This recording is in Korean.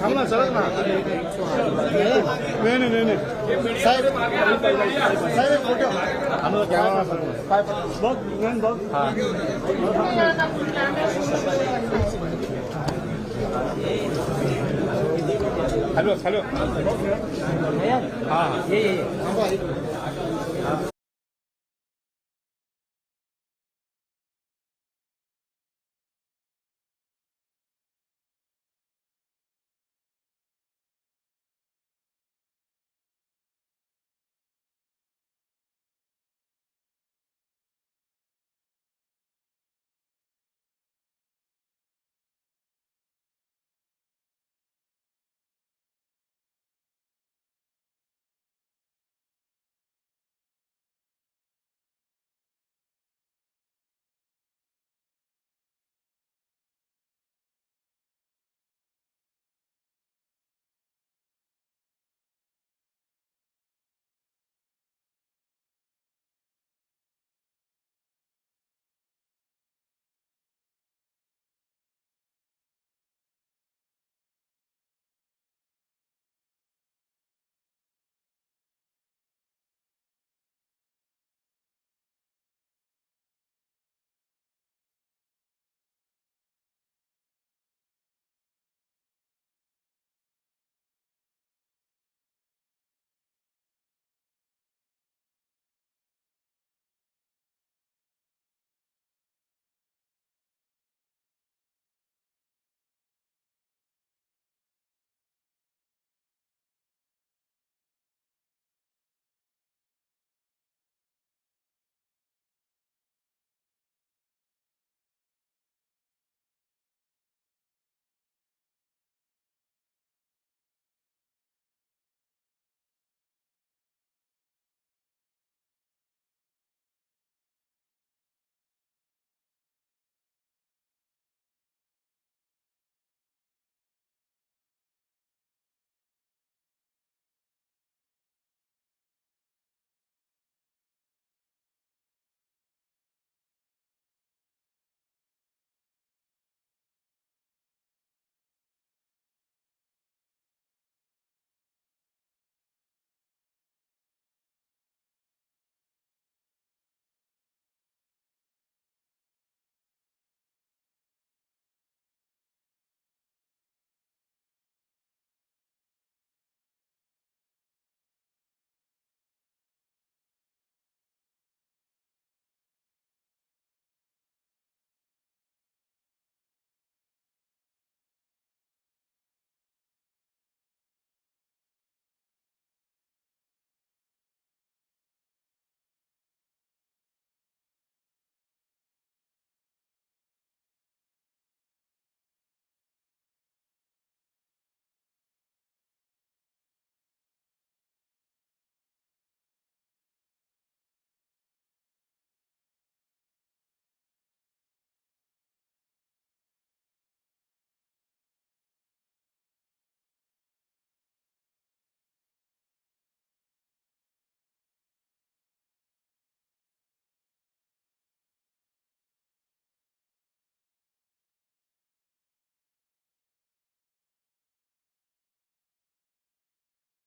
थांबना सरक ना नाही नाही नाही साहेब साहेब फोटो 달려 달려. 아 예예. 예. 예. 아.